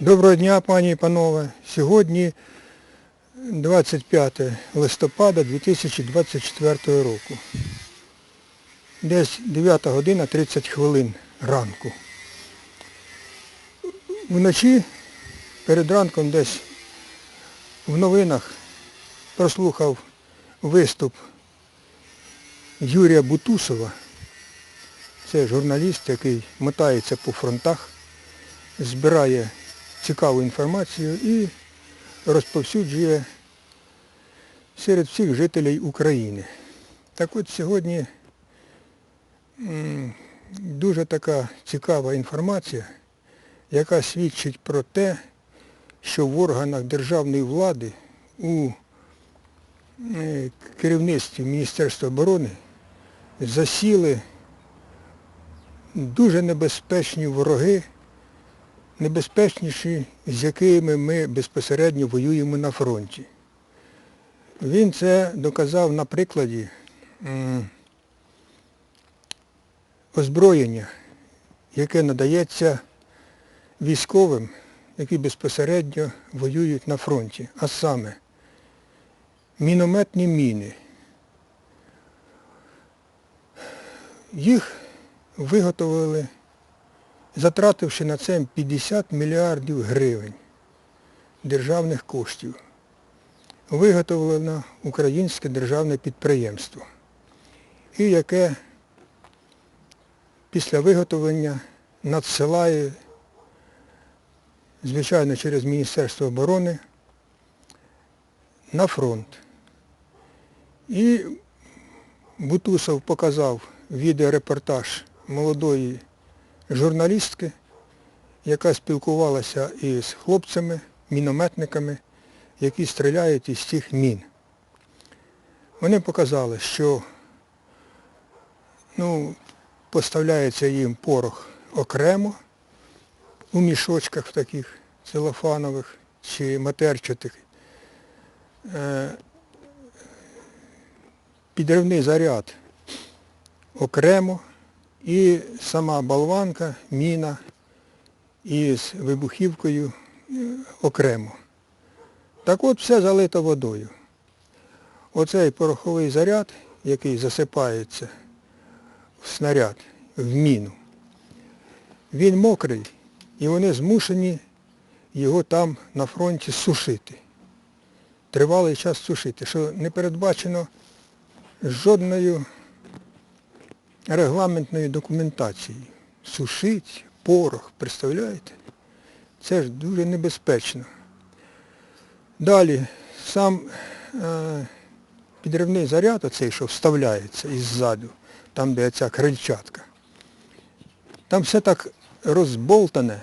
Доброго дня, пані і панове. Сьогодні 25 листопада 2024 року. Десь 9 година 30 хвилин ранку. Вночі, перед ранком десь в новинах прослухав виступ Юрія Бутусова. Це журналіст, який мотається по фронтах, збирає цікаву інформацію і розповсюджує серед всіх жителів України. Так от сьогодні дуже така цікава інформація, яка свідчить про те, що в органах державної влади у керівництві Міністерства оборони засіли дуже небезпечні вороги, небезпечніші, з якими ми безпосередньо воюємо на фронті. Він це доказав на прикладі озброєння, яке надається військовим, які безпосередньо воюють на фронті, а саме мінометні міни. Їх виготовили, затративши на це 50 мільярдів гривень державних коштів. Виготовлено українське державне підприємство, і яке після виготовлення надсилає, звичайно, через Міністерство оборони на фронт. І Бутусов показав відеорепортаж молодої журналістки, яка спілкувалася із хлопцями, мінометниками, які стріляють із цих мін. Вони показали, що ну, поставляється їм порох окремо у мішочках таких целофанових чи матерчатих. Е, Підривний заряд окремо і сама болванка, міна із вибухівкою окремо. Так от все залито водою. Оцей пороховий заряд, який засипається в снаряд, в міну, він мокрий і вони змушені його там на фронті сушити. Тривалий час сушити, що не передбачено жодною регламентною документацією. Сушить порох, представляєте? Це ж дуже небезпечно. Далі сам е, підривний заряд, оцей, що вставляється іззаду, там, де ця крильчатка, там все так розболтане,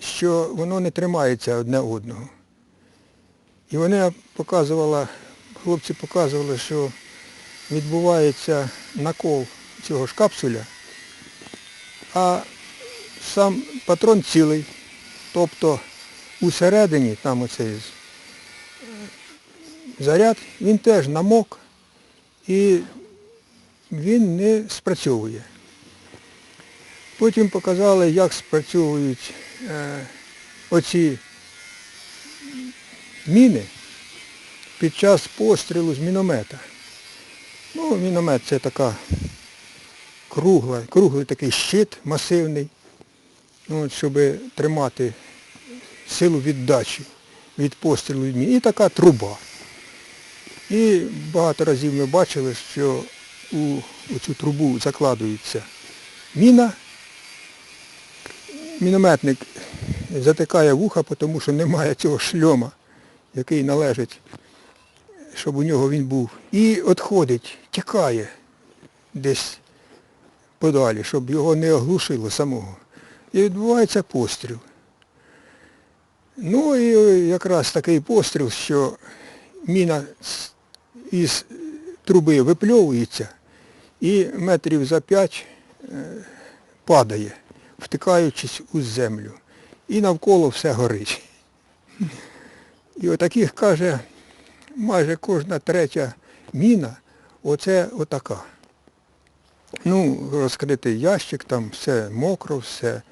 що воно не тримається одне одного. І вони показували, хлопці показували, що відбувається накол цього ж капсуля, а сам патрон цілий, тобто усередині, там оцей заряд, він теж намок і він не спрацьовує. Потім показали, як спрацьовують е, оці міни під час пострілу з міномета. Ну, міномет це така кругла, круглий такий щит масивний, ну, от, щоб тримати силу віддачі від пострілу від. І така труба. І багато разів ми бачили, що у, у цю трубу закладується міна. Мінометник затикає вуха, тому що немає цього шльома, який належить, щоб у нього він був. І відходить, тікає десь подалі, щоб його не оглушило самого. І відбувається постріл. Ну і якраз такий постріл, що міна із труби випльовується і метрів за п'ять е, падає, втикаючись у землю. І навколо все горить. І отаких, каже, майже кожна третя міна, оце отака. Ну, розкритий ящик, там все мокро, все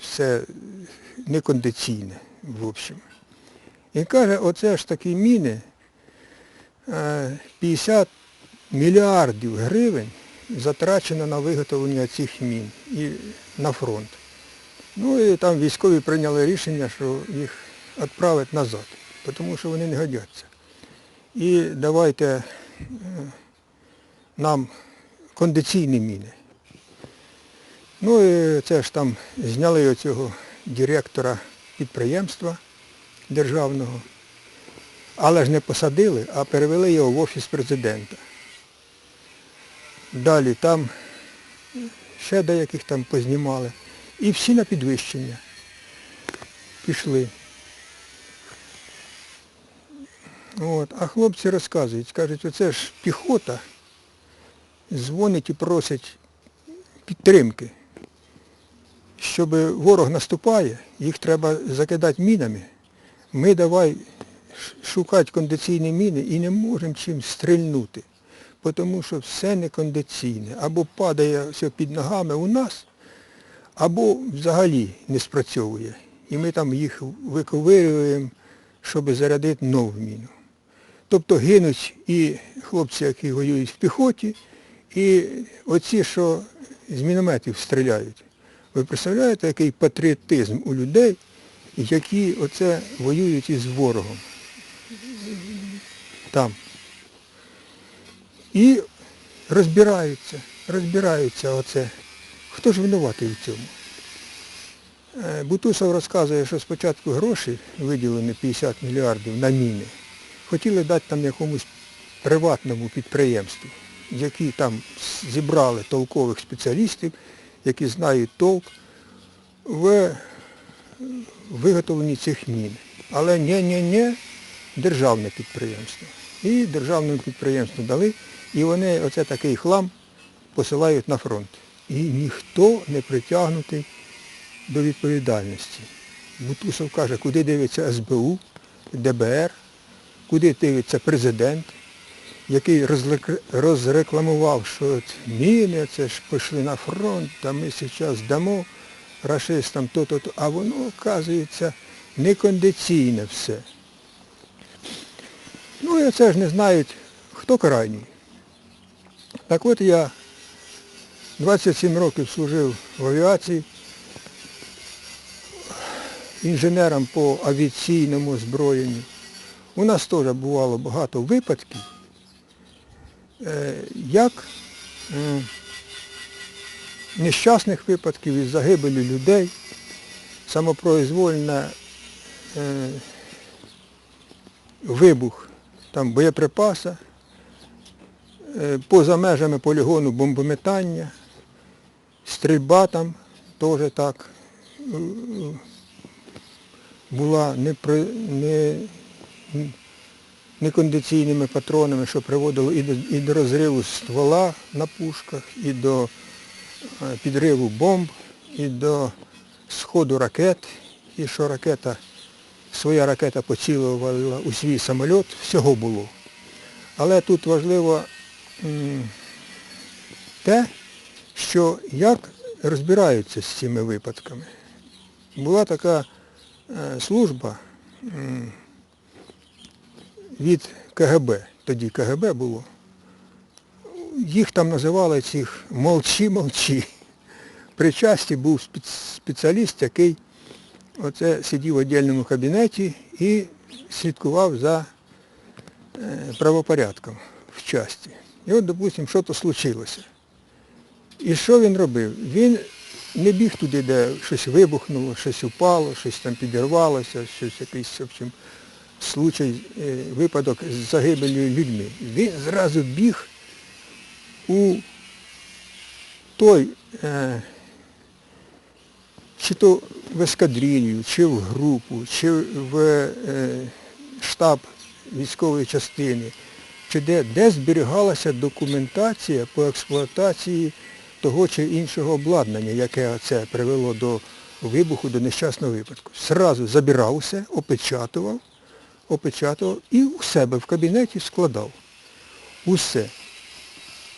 все некондиційне, в общем. І каже, оце ж такі міни, е, 50 мільярдів гривень затрачено на виготовлення цих мін і на фронт. Ну і там військові прийняли рішення, що їх відправити назад, тому що вони не годяться. І давайте е, нам кондиційні міни. Ну і це ж там зняли оцього директора підприємства державного, але ж не посадили, а перевели його в офіс президента. Далі там ще деяких там познімали. І всі на підвищення пішли. От. А хлопці розказують, кажуть, оце ж піхота дзвонить і просить підтримки. Щоб ворог наступає, їх треба закидати мінами. Ми давай шукати кондиційні міни і не можемо чим стрільнути, тому що все некондиційне. Або падає все під ногами у нас, або взагалі не спрацьовує. І ми там їх виковирюємо, щоб зарядити нову міну. Тобто гинуть і хлопці, які воюють в піхоті, і оці, що з мінометів стріляють. Ви представляєте, який патріотизм у людей, які оце воюють із ворогом там. І розбираються, розбираються оце. Хто ж винуватий в цьому? Е, Бутусов розказує, що спочатку гроші виділені 50 мільярдів на міни. Хотіли дати там якомусь приватному підприємству, які там зібрали толкових спеціалістів, які знають толк в виготовленні цих мін. Але ні-ні-ні, державне підприємство. І державному підприємству дали, і вони оце такий хлам посилають на фронт. І ніхто не притягнутий до відповідальності. Бутусов каже, куди дивиться СБУ, ДБР, куди дивиться президент, який розрекламував, що міни, це ж пішли на фронт, та ми зараз дамо рашистам то-то, то, а воно, оказується, некондиційне все. Ну і це ж не знають, хто крайній. Так от я 27 років служив в авіації, інженером по авіаційному озброєнню. У нас теж бувало багато випадків, як нещасних випадків із загибелі людей, самопроізвольна е, вибух там боєприпаса, е, поза межами полігону бомбометання, стрільба там теж так е, була не, не, некондиційними патронами, що приводило і до, і до розриву ствола на пушках, і до е, підриву бомб, і до сходу ракет, і що ракета, своя ракета поцілувала у свій самоліт, всього було. Але тут важливо те, що як розбираються з цими випадками. Була така е, служба від КГБ, тоді КГБ було. Їх там називали цих молчі-молчі. При часті був спеціаліст, який оце сидів в віддільному кабінеті і слідкував за е, правопорядком в часті. І от, допустимо, що то случилося. І що він робив? Він не біг туди, де щось вибухнуло, щось упало, щось там підірвалося, щось якийсь в общем, случай, е, випадок з загибелью людьми. Він зразу біг у той, е, чи то в ескадрилью, чи в групу, чи в е, штаб військової частини, чи де, де зберігалася документація по експлуатації того чи іншого обладнання, яке це привело до вибуху, до нещасного випадку. Сразу забирав усе, опечатував, опечатував і у себе в кабінеті складав. Усе.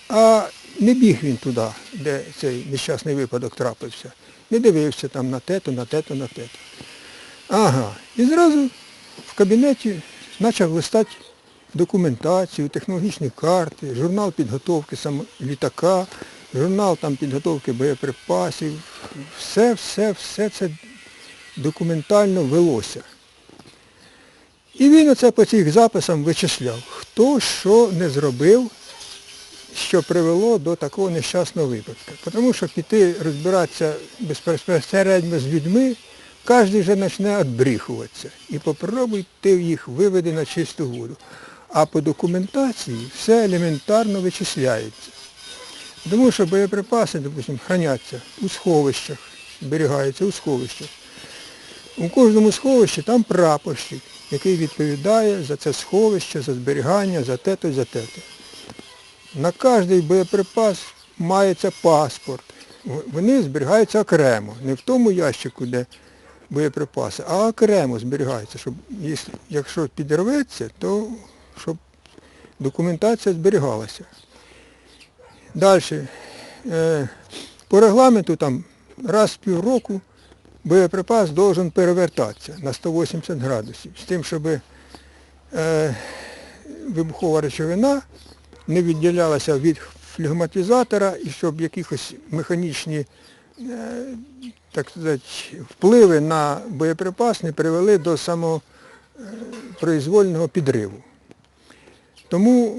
А не біг він туди, де цей нещасний випадок трапився. Не дивився там на те-то, на те-то, на те-то. Ага. І зразу в кабінеті почав листати документацію, технологічні карти, журнал підготовки сам літака, журнал там підготовки боєприпасів. Все, все, все це документально велося. І він оце по цих записам вичисляв, хто що не зробив, що привело до такого нещасного випадку. Тому що піти розбиратися безпосередньо з людьми, кожен вже почне відбріхуватися. І попробуй ти їх виведи на чисту воду. А по документації все елементарно вичисляється. Тому що боєприпаси, допустимо, храняться у сховищах, зберігаються у сховищах. У кожному сховищі там прапорщик, який відповідає за це сховище, за зберігання, за те-то і за те-то. На кожний боєприпас мається паспорт. Вони зберігаються окремо, не в тому ящику, де боєприпаси, а окремо зберігаються, щоб якщо- підірветься, то щоб документація зберігалася. Далі. Е, по регламенту там раз в півроку боєприпас должен перевертатися на 180 градусів, з тим, щоб е, вибухова речовина не відділялася від флегматизатора і щоб якихось механічні е, так сказати, впливи на боєприпас не привели до самопроізвольного підриву. Тому е,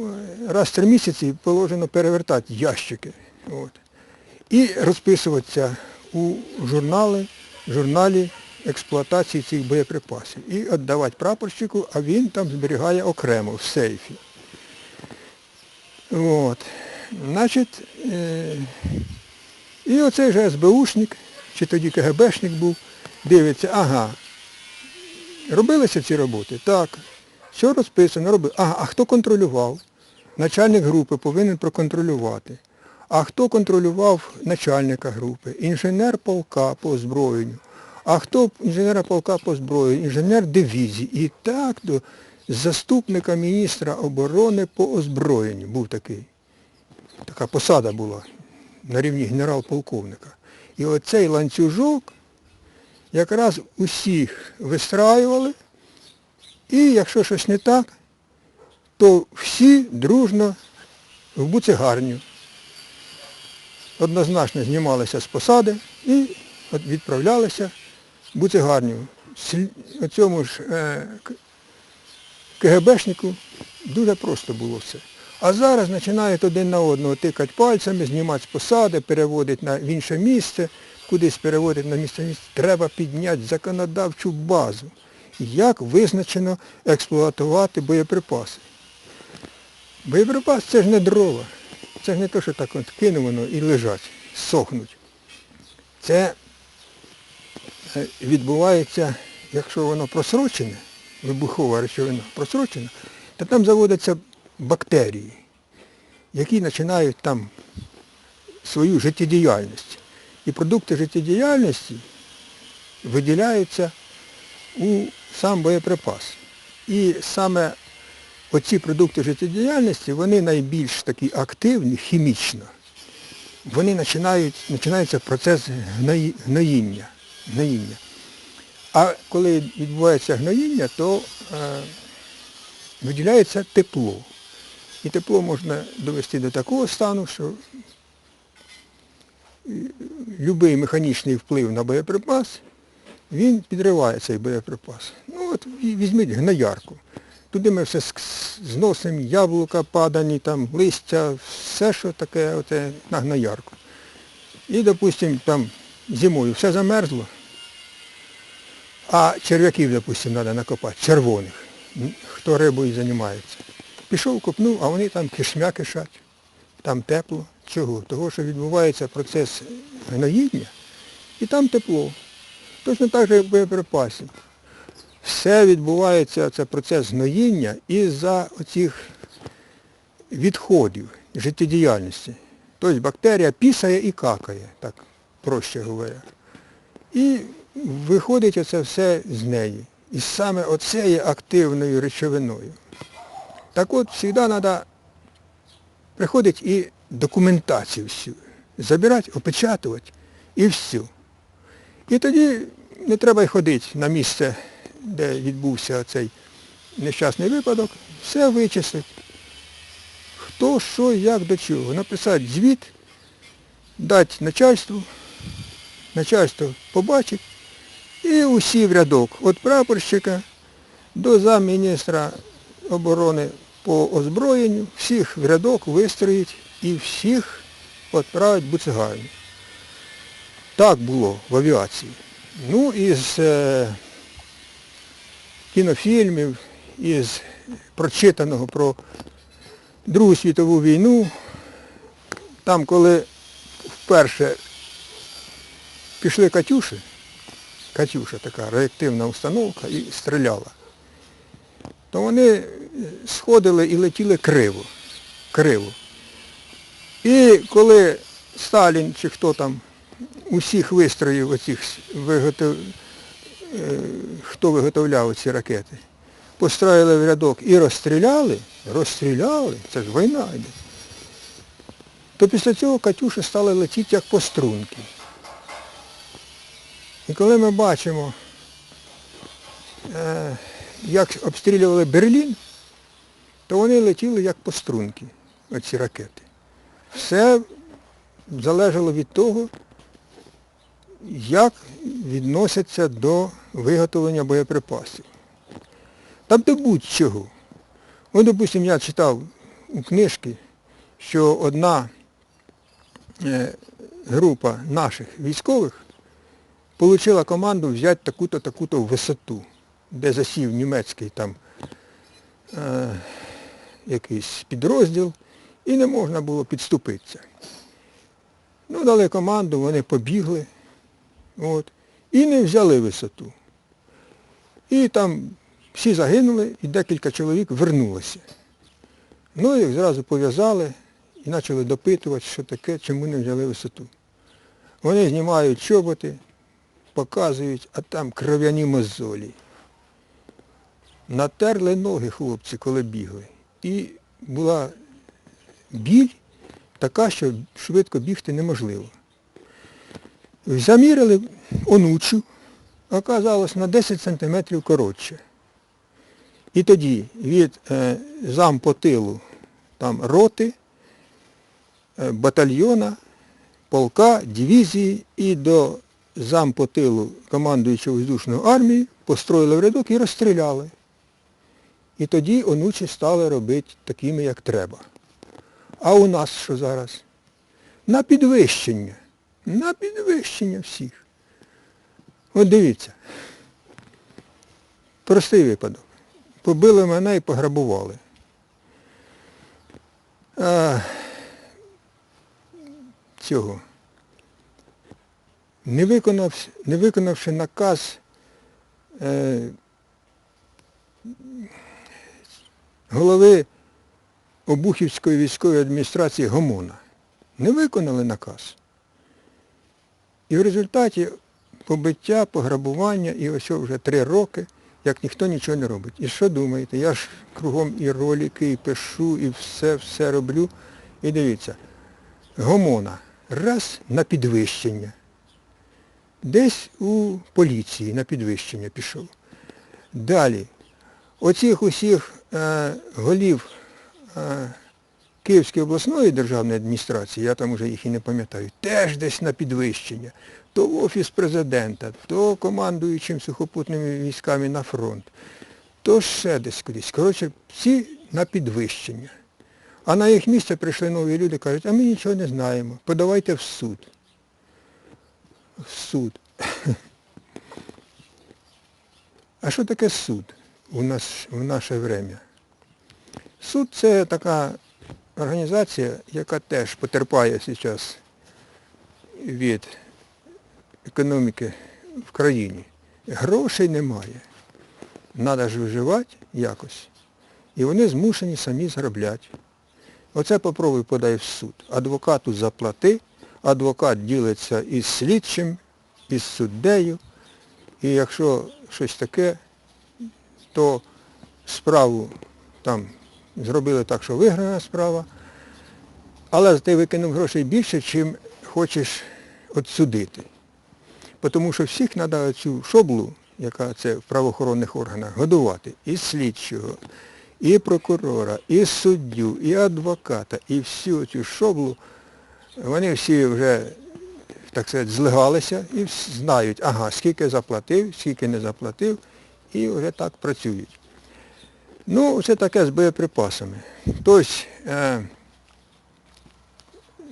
раз в три місяці положено перевертати ящики. От. І розписуватися у журнали, журналі експлуатації цих боєприпасів. І віддавати прапорщику, а він там зберігає окремо в сейфі. От. Значить, е, і оцей же СБУшник, чи тоді КГБшник був, дивиться, ага, робилися ці роботи? Так. Все розписано, робив. Ага, а хто контролював? Начальник групи повинен проконтролювати. А хто контролював начальника групи? Інженер полка по озброєнню. А хто інженера полка по озброєнню? Інженер дивізії. І так до заступника міністра оборони по озброєнню був такий. Така посада була на рівні генерал-полковника. І оцей ланцюжок якраз усіх вистраювали, і якщо щось не так, то всі дружно в буцегарню однозначно знімалися з посади і відправлялися в буцегарню. Слі- Цьому ж е, КГБшнику дуже просто було все. А зараз починають один на одного тикати пальцями, знімати з посади, переводити на в інше місце, кудись переводити на місце місце. Треба підняти законодавчу базу. Як визначено експлуатувати боєприпаси. Боєприпас це ж не дрова. Це не те, що так от кинув воно і лежать, сохнуть. Це е, відбувається, якщо воно просрочене, вибухова речовина просрочена, то там заводяться бактерії, які починають там свою життєдіяльність. І продукти життєдіяльності виділяються у сам боєприпас. І саме оці продукти життєдіяльності, вони найбільш такі активні хімічно. Вони починають, починається процес гноїння. гноїння. А коли відбувається гноїння, то е, виділяється тепло. І тепло можна довести до такого стану, що будь-який механічний вплив на боєприпас, він підриває цей боєприпас. Ну от візьміть гноярку. Туди ми все зносимо, яблука падані, там, листя, все, що таке оце, на гноярку. І, допустимо, там зимою все замерзло, а черв'яків, допустимо, треба накопати, червоних, хто рибою займається. Пішов, копнув, а вони там кишмя кишать, там тепло. Чого? Того, що відбувається процес гноїння, і там тепло. Точно так же, як в боєприпасі. Все відбувається, це процес гноїння із-за оцих відходів життєдіяльності. Тобто бактерія пісає і какає, так проще говоря. І виходить оце все з неї. І саме оце є активною речовиною. Так от завжди треба приходить і документацію всю. Забирати, опечатувати і все. І тоді не треба й ходити на місце, де відбувся цей нещасний випадок, все вичислить. Хто, що, як, до чого. Написати звіт, дати начальству, начальство побачить і усі в рядок. Від прапорщика до замміністра оборони по озброєнню, всіх в рядок вистроїть і всіх відправить буцегарні. Так було в авіації. Ну, е, кінофільмів, із прочитаного про Другу світову війну, там, коли вперше пішли Катюші, Катюша така реактивна установка і стріляла, то вони сходили і летіли криво. криво. І коли Сталін чи хто там усіх вистроїв оцих виготов... хто виготовляв ці ракети, построїли в рядок і розстріляли, розстріляли, це ж війна йде. То після цього Катюші стали летіти як по струнки. І коли ми бачимо, е, як обстрілювали Берлін, то вони летіли як по струнки, оці ракети. Все залежало від того, як відносяться до виготовлення боєприпасів. Там до будь-чого. От, допустимо, я читав у книжки, що одна е, група наших військових отримала команду взяти таку-то, таку-то висоту, де засів німецький там е, якийсь підрозділ, і не можна було підступитися. Ну, дали команду, вони побігли, от, і не взяли висоту. І там всі загинули, і декілька чоловік вернулося. Ну, їх зразу пов'язали і почали допитувати, що таке, чому не взяли висоту. Вони знімають чоботи, показують, а там кров'яні мозолі. Натерли ноги хлопці, коли бігли. І була біль така, що швидко бігти неможливо. Заміряли онучу, оказалось на 10 сантиметрів коротше. І тоді від е, зам тилу там роти, е, батальйона, полка, дивізії і до зам по тилу командуючого воздушної армії построїли в рядок і розстріляли. І тоді онучі стали робити такими, як треба. А у нас що зараз? На підвищення. На підвищення всіх. От дивіться. Простий випадок. Побили мене і пограбували. А, цього. Не, виконав, не виконавши наказ е, голови Обухівської військової адміністрації Гомона. Не виконали наказ. І в результаті побиття, пограбування, і ось вже три роки, як ніхто нічого не робить. І що думаєте? Я ж кругом і ролики, і пишу, і все, все роблю. І дивіться, Гомона раз на підвищення. Десь у поліції на підвищення пішов. Далі, оцих усіх е, голів е, Київської обласної державної адміністрації, я там вже їх і не пам'ятаю, теж десь на підвищення. То в Офіс президента, то командуючим сухопутними військами на фронт, то ще десь кудись. Коротше, всі на підвищення. А на їх місце прийшли нові люди, кажуть, а ми нічого не знаємо, подавайте в суд. В суд. А що таке суд у нас в наше время? Суд це така організація, яка теж потерпає зараз від економіки в країні. Грошей немає. Треба ж виживати якось. І вони змушені самі заробляти. Оце попробуй подай в суд. Адвокату заплати, адвокат ділиться із слідчим, із суддею. І якщо щось таке, то справу там зробили так, що виграна справа, але ти викинув грошей більше, чим хочеш отсудити. тому що всіх треба цю шоблу, яка це в правоохоронних органах, годувати. І слідчого, і прокурора, і суддю, і адвоката, і всю цю шоблу, вони всі вже, так сказати, злигалися і знають, ага, скільки заплатив, скільки не заплатив, і вже так працюють. Ну, це таке з боєприпасами. Тобто, е,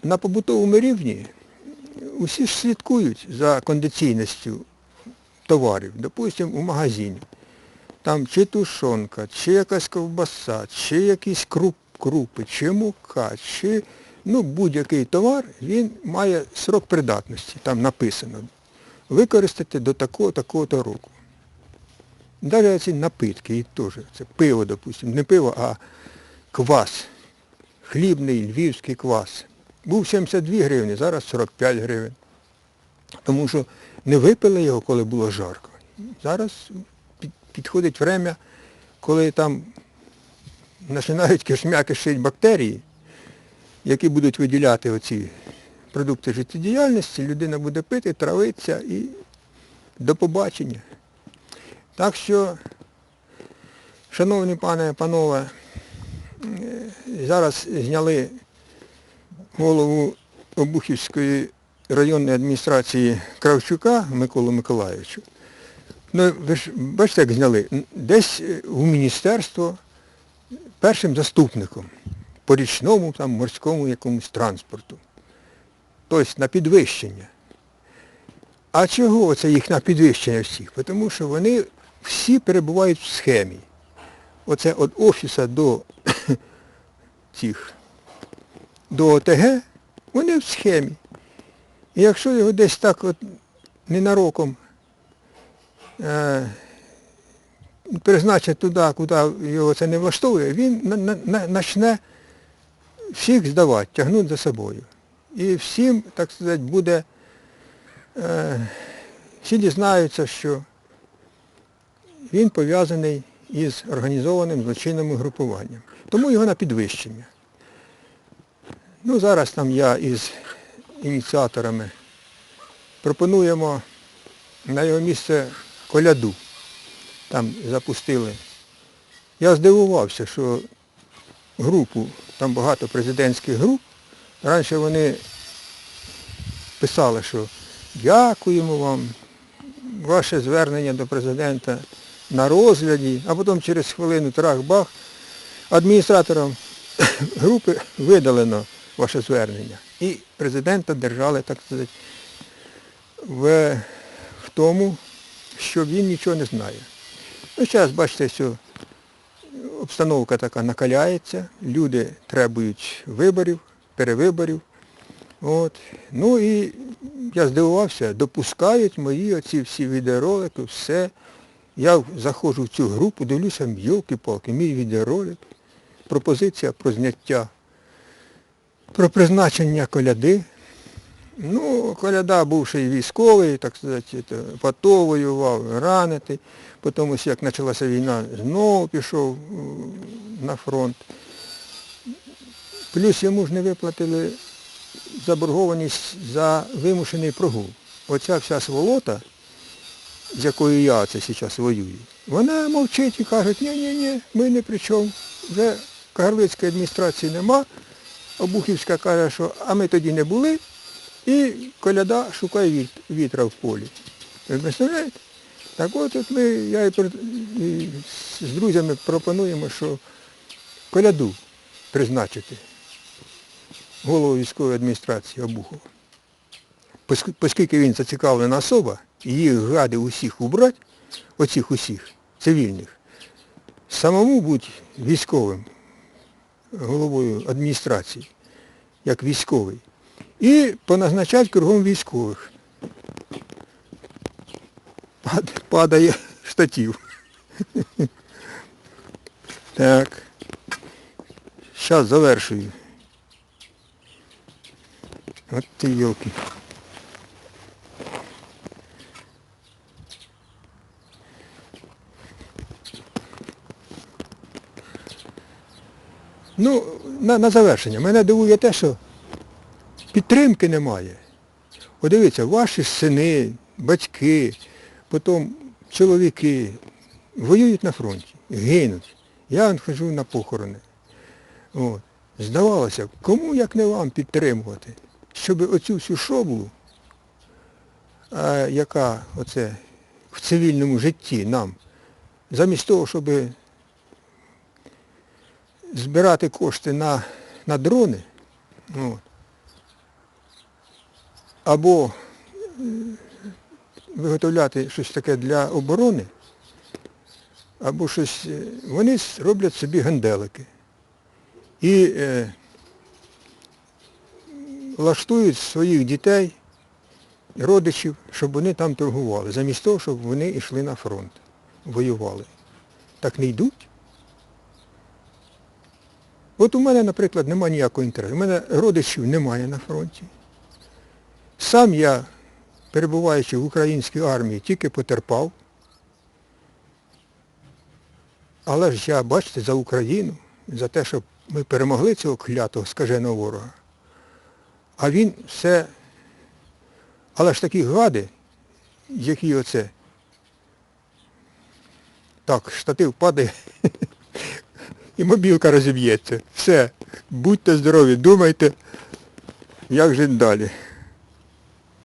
на побутовому рівні усі ж слідкують за кондиційністю товарів. Допустимо, у магазині. Там чи тушонка, чи якась ковбаса, чи якісь круп, крупи, чи мука, чи ну, будь-який товар, він має срок придатності, там написано. Використати до такого, такого-то року. Навіть ці напитки і теж. Це пиво, допустимо. Не пиво, а квас. Хлібний львівський квас. Був 72 гривні, зараз 45 гривень. Тому що не випили його, коли було жарко. Зараз підходить время, коли там починають кишмя кишить бактерії, які будуть виділяти оці продукти життєдіяльності, людина буде пити, травитися і до побачення. Так що, шановні пане, панове, зараз зняли голову Обухівської районної адміністрації Кравчука Миколу Миколаївича. Ну, ви ж бачите, як зняли? Десь у міністерство першим заступником по річному там, морському якомусь транспорту. Тобто на підвищення. А чого це їх на підвищення всіх? Тому що вони всі перебувають в схемі. Оце від офіса до цих, до ОТГ, вони в схемі. І якщо його десь так от ненароком е, призначать туди, куди його це не влаштовує, він почне всіх здавати, тягнути за собою. І всім, так сказати, буде, е, всі дізнаються, що він пов'язаний із організованим злочинним групуванням. Тому його на підвищення. Ну, зараз там я із ініціаторами пропонуємо на його місце коляду. Там запустили. Я здивувався, що групу, там багато президентських груп, раніше вони писали, що дякуємо вам, ваше звернення до президента на розгляді, а потім через хвилину трах-бах, адміністраторам групи видалено ваше звернення. І президента держали, так сказати, в, в тому, що він нічого не знає. Ну, зараз, бачите, що обстановка така накаляється, люди требують виборів, перевиборів. От. Ну і я здивувався, допускають мої оці всі відеоролики, все. Я заходжу в цю групу, дивлюся, йолки-палки, мій відеоролик, пропозиція про зняття, про призначення коляди. Ну, коляда бувший військовий, так сказати, в воював, ранитий. Потім як почалася війна, знову пішов на фронт. Плюс йому ж не виплатили заборгованість за вимушений прогул. Оця вся сволота, з якою я це зараз воюю, вона мовчить і каже, ні-ні-ні, ми не при чому. Вже Кагарлицької адміністрації нема. Обухівська каже, що а ми тоді не були, і коляда шукає віт- вітра в полі. Ви представляєте? Так от, от ми, я і, і з друзями пропонуємо, що коляду призначити голову військової адміністрації Обухова. Оскільки він зацікавлена особа, їх гади усіх убрати, оцих усіх, цивільних, самому бути військовим головою адміністрації, як військовий, і поназначати кругом військових. Падає штатів. Так. Зараз завершую. От ти йолки. Ну, на, на завершення. Мене дивує те, що підтримки немає. От дивіться, ваші сини, батьки, потім чоловіки воюють на фронті, гинуть. Я хожу на похорони. От. Здавалося, б, кому як не вам підтримувати, щоб оцю всю шоблу, а, яка оце в цивільному житті нам, замість того, щоб збирати кошти на, на дрони, от, або е, виготовляти щось таке для оборони, або щось, е, вони роблять собі генделики і е, влаштують своїх дітей, родичів, щоб вони там торгували, замість того, щоб вони йшли на фронт, воювали. Так не йдуть. От у мене, наприклад, немає ніякого інтересу. У мене родичів немає на фронті. Сам я, перебуваючи в українській армії, тільки потерпав. Але ж я, бачите, за Україну, за те, щоб ми перемогли цього клятого скаженого ворога. А він все. Але ж такі гади, які оце. Так, штатив падає і мобілка розіб'ється. Все. Будьте здорові, думайте, як жити далі.